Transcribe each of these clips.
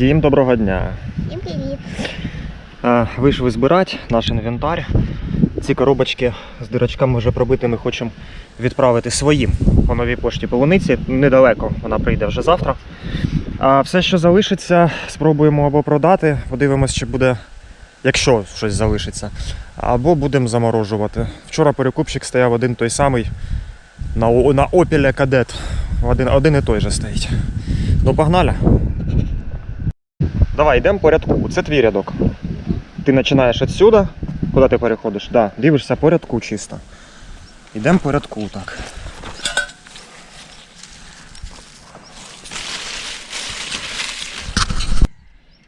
Всім доброго дня. Всім привіт. Е, Вийшли збирати наш інвентар. Ці коробочки з дирочками вже пробитими хочемо відправити своїм по новій пошті полуниці. Недалеко вона прийде вже завтра. А все, що залишиться, спробуємо або продати, подивимось, чи буде, якщо щось залишиться, або будемо заморожувати. Вчора перекупщик стояв один той самий на, на Opel Кадет. Один, один і той же стоїть. Ну, погнали. Давай, йдемо по рядку. Це твій рядок. Ти починаєш відсюди. Куди ти переходиш? Да, дивишся по рядку чисто. Йдемо по рядку так.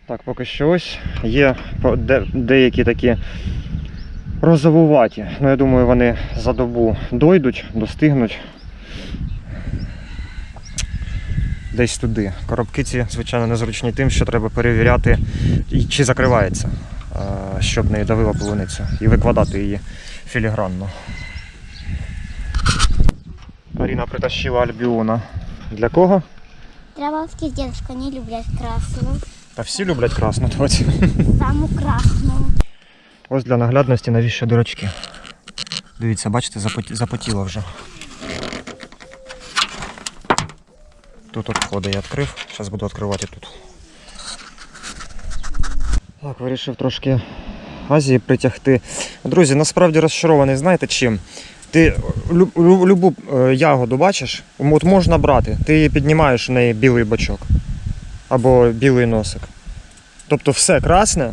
Так, поки що ось є де- деякі такі розовуваті. Ну, я думаю, вони за добу дойдуть, достигнуть. Десь туди. Коробки ці, звичайно, незручні тим, що треба перевіряти, чи закривається, щоб не давила полуницю, і викладати її філігранно. Аріна притащила альбіона. Для кого? Трабовські з дедушкою не люблять красну. Та всі люблять красну тоді. Саму красну. Ось для наглядності навіщо дирочки. Дивіться, бачите, запоті- запотіло вже. Тут от я відкрив, зараз буду відкривати тут. Так, вирішив трошки Азії притягти. Друзі, насправді розчарований, знаєте чим? Ти лю- лю- любу е, ягоду бачиш, от можна брати, ти її піднімаєш в неї білий бочок або білий носик. Тобто все красне,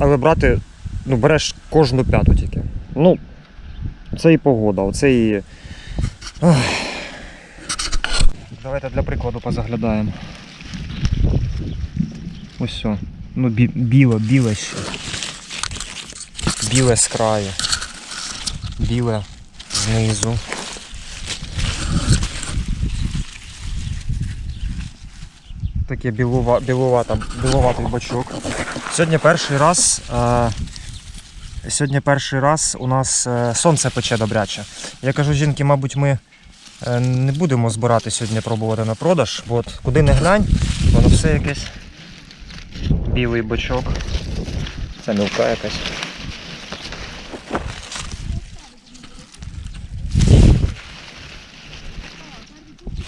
але брати ну, береш кожну п'яту тільки. Ну, це і погода, оце і. Ох. Давайте для прикладу позаглядаємо. Ось все. Ну, бі- біле, біле ще. Біле з краю. Біле знизу. Таке білова, біловата, біловатий бачок. Сьогодні перший раз. Е, Сьогодні перший раз у нас е, сонце пече добряче. Я кажу жінки, мабуть, ми не будемо збирати сьогодні пробувати на продаж, от куди не глянь, воно все якесь білий бочок. Це мілка якась.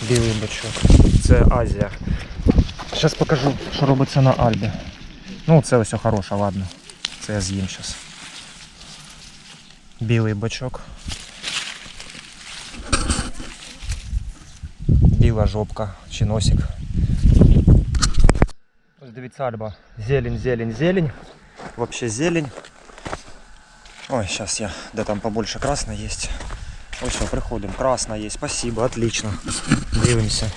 Білий бочок. Це Азія. Зараз покажу, що робиться на Альбі. Ну, це ось хороша, ладно. Це я з'їм зараз. Білий бочок. Біла жопка чи носик. Ось дивіться Альба. Зелень, зелень, зелень. Вообще зелень. Ой, сейчас я, да там побольше красной есть. Ось все, приходим. Красная есть. Спасибо, отлично. Дивимся.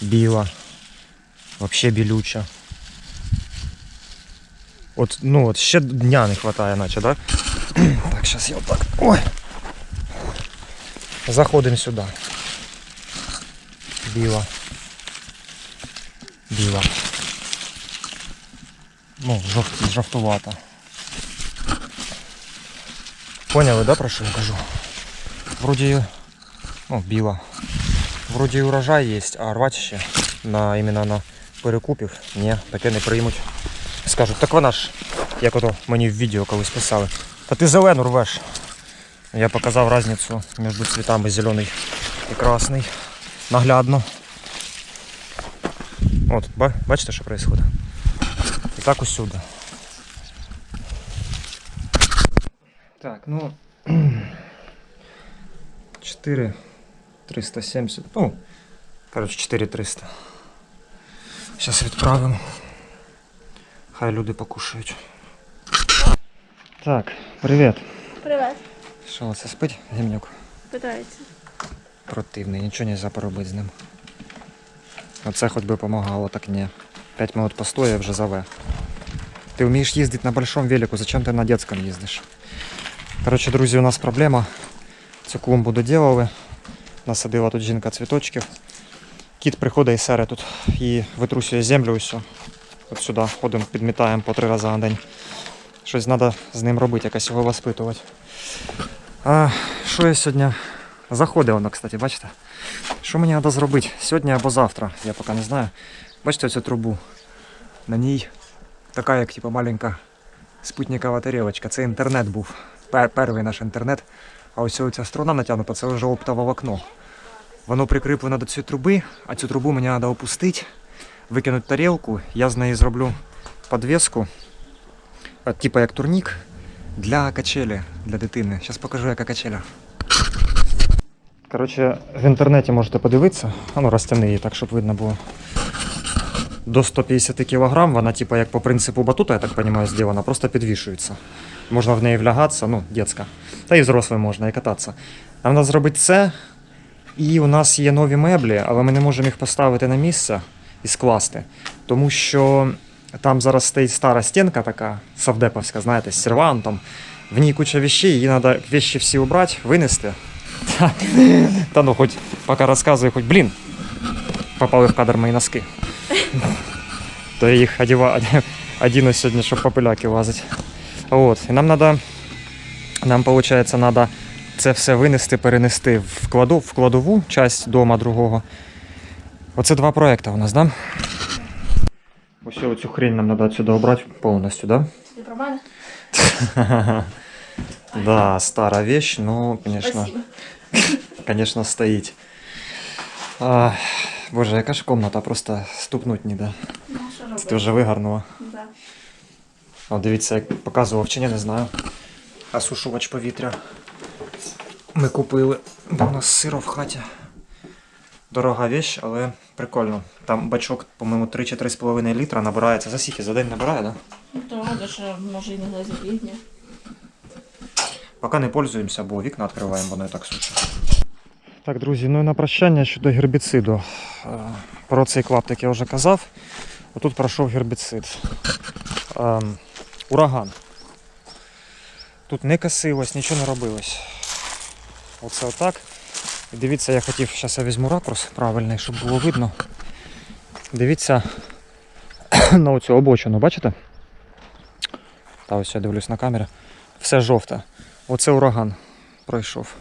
Біла. Вообще білюча. От, ну от ще дня не вистачає, наче, да? Так, зараз я отак. Ой. Заходимо сюди. Біла. Біла. Ну, жовт, жовтувата. Поняли, да, про що я кажу? Вроді, ну, біла. Вроді урожай є, а рвати ще на, іменно на перекупів. Ні, таке не приймуть. Скажуть, так вона ж, як ото мені в відео колись писали. Та ти зелену рвеш. Я показав різницю між цвітами зелений і красний. Наглядно. От, бачите, що відбувається? І так усюди. Так, ну. 4 370. Ну, коротше, 4300. Зараз відправимо. Хай люди покушають. Так, привіт. Привет. Що, це спить гімнюк? Питається. Противний, нічого не поробити з ним. Оце хоч би допомагало, так ні. 5 минут постоя вже заве. Ти вмієш їздити на большому велику, зачем ти на детському їздиш? Коротше, друзі, у нас проблема. Цю клумбу доділили. Насадила тут жінка цвіточків. Кіт приходить і сере тут і витрусює землю усю. От сюди ходимо, підмітаємо по три рази на день. Щось треба з ним робити, якось його воспитувати. А, що я сьогодні заходив воно, кстати, бачите? Що мені треба зробити? Сьогодні або завтра, я поки не знаю. Бачите цю трубу? На ній така, як типу, маленька спутникова тарілочка. Це інтернет був. Пер- перший наш інтернет. А ось ця струна натягнута, це вже оптове вікно. Воно прикріплено до цієї труби, а цю трубу мені треба опустити, викинути тарілку. Я з неї зроблю підвіску, типу як турнік, для качелі, для дитини. Зараз покажу, яка качеля. Коротше, в інтернеті можете подивитися. А ну її так, щоб видно було. До 150 кг, вона, типу, як по принципу батута, я так розумію, зроблена, просто підвішується. Можна в неї влягатися, ну, дитяча. Та і взрослим можна, і кататися. Нам треба зробити це. І у нас є нові меблі, але ми не можемо їх поставити на місце і скласти. Тому що там зараз стоїть стара стінка така, совдеповська, знаєте, з сервантом. В ній куча вещей, її треба вещи всі убрати, винести. Та, ну, хоч поки розказую, хоч блін, попали в кадр мої носки. То я їх одіва, одіну сьогодні, щоб попиляки лазить. От. І нам треба, нам, виходить, треба це все винести, перенести в, кладу, в кладову часть дома другого. Оце два проекти у нас, да? Ось цю хрень нам треба сюди обрати повністю, да? Ты про мене? Да, стара вещь, но, конечно, Спасибо. конечно, стоїть. А, боже, яка ж комната, просто ступнуть не да. Ну, Це ти вже вигарнула. Да. О, дивіться, як показував чи ні, не знаю. Осушувач повітря. Ми купили, бо у нас сиро в хаті. Дорога вещь, але прикольно. Там бачок, по-моєму, 3 чи 3,5 літра набирається. За скільки? За день набирає, да? Ну, то може і не глазі літня. Поки не пользуємося, бо вікна відкриваємо, воно і так сушить. Так, друзі, ну і на прощання щодо гербіциду. Е, Про цей клаптик я вже казав. Отут пройшов гербіцид. Ем, ураган. Тут не косилось, нічого не робилось. Оце отак. Дивіться, я хотів, зараз я візьму ракурс правильний, щоб було видно. Дивіться на оцю обочину, бачите? Та ось я дивлюсь на камеру. Все жовте. Оце ураган пройшов.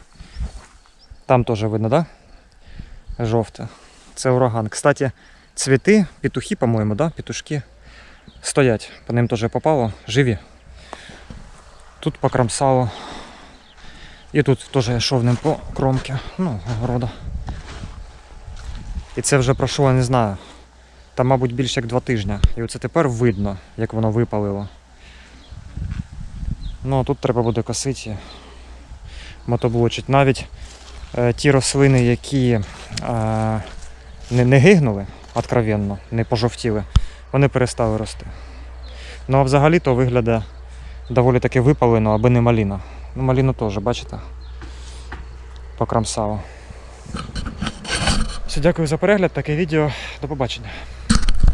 Там теж видно, так? Да? Жовте. Це ураган. Кстати, цвіти, петухи, по-моєму, да? Петушки стоять. По ним теж попало. Живі. Тут покромсало. І тут теж я йшов ним по кромки. Ну, огорода. І це вже пройшло, не знаю. Там, мабуть, більше як два тижні. І оце тепер видно, як воно випалило. Ну, а тут треба буде косити, мотоблочить. Навіть е, ті рослини, які е, не, не гигнули откровенно, не пожовтіли, вони перестали рости. Ну а взагалі то виглядає доволі таки випалено, аби не маліна. Ну, маліну теж, бачите? Покрамсало. Все, дякую за перегляд, таке відео. До побачення.